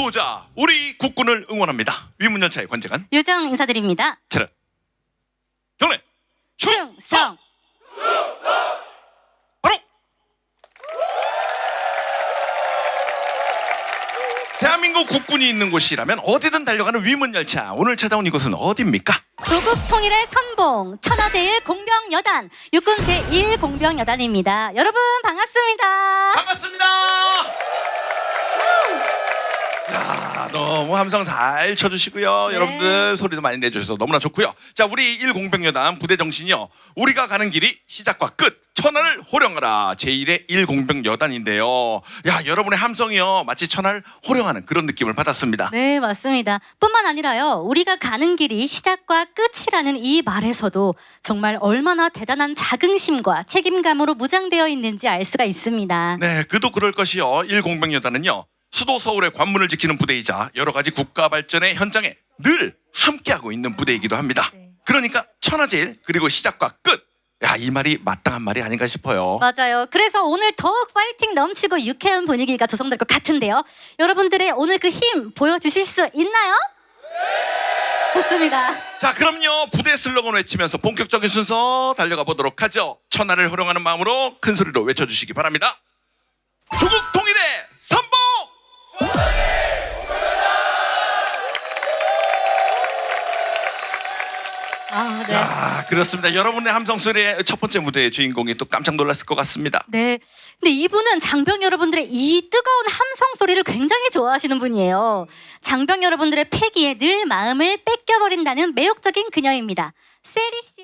싸우자 우리 국군을 응원합니다. 위문열차의 관장은 유정 인사드립니다. 차렷 경례 충성! 바로 대한민국 국군이 있는 곳이라면 어디든 달려가는 위문열차 오늘 찾아온 이곳은 어디입니까? 조국 통일의 선봉 천하제일 공병여단 육군 제1 공병여단입니다. 여러분 반갑습니다. 반갑습니다. 야, 너무 함성 잘 쳐주시고요. 네. 여러분들 소리도 많이 내주셔서 너무나 좋고요. 자, 우리 1공병여단 부대 정신이요. 우리가 가는 길이 시작과 끝. 천하를 호령하라. 제1의 1공병여단인데요. 야, 여러분의 함성이요. 마치 천하를 호령하는 그런 느낌을 받았습니다. 네, 맞습니다. 뿐만 아니라요, 우리가 가는 길이 시작과 끝이라는 이 말에서도 정말 얼마나 대단한 자긍심과 책임감으로 무장되어 있는지 알 수가 있습니다. 네, 그도 그럴 것이요. 1공병여단은요. 수도 서울의 관문을 지키는 부대이자 여러 가지 국가 발전의 현장에 늘 함께하고 있는 부대이기도 합니다. 네. 그러니까 천하제일 그리고 시작과 끝. 야, 이 말이 마땅한 말이 아닌가 싶어요. 맞아요. 그래서 오늘 더욱 파이팅 넘치고 유쾌한 분위기가 조성될 것 같은데요. 여러분들의 오늘 그 힘 보여주실 수 있나요? 좋습니다. 자, 그럼요. 부대 슬로건 외치면서 본격적인 순서 달려가 보도록 하죠. 천하를 호령하는 마음으로 큰 소리로 외쳐주시기 바랍니다. 조국 통일의 선봉! 아, 네. 아, 그렇습니다. 여러분의 함성 소리의 첫 번째 무대의 주인공이 또 깜짝 놀랐을 것 같습니다. 네. 근데 이분은 장병 여러분들의 이 뜨거운 함성 소리를 굉장히 좋아하시는 분이에요. 장병 여러분들의 패기에 늘 마음을 뺏겨버린다는 매혹적인 그녀입니다. 세리 씨.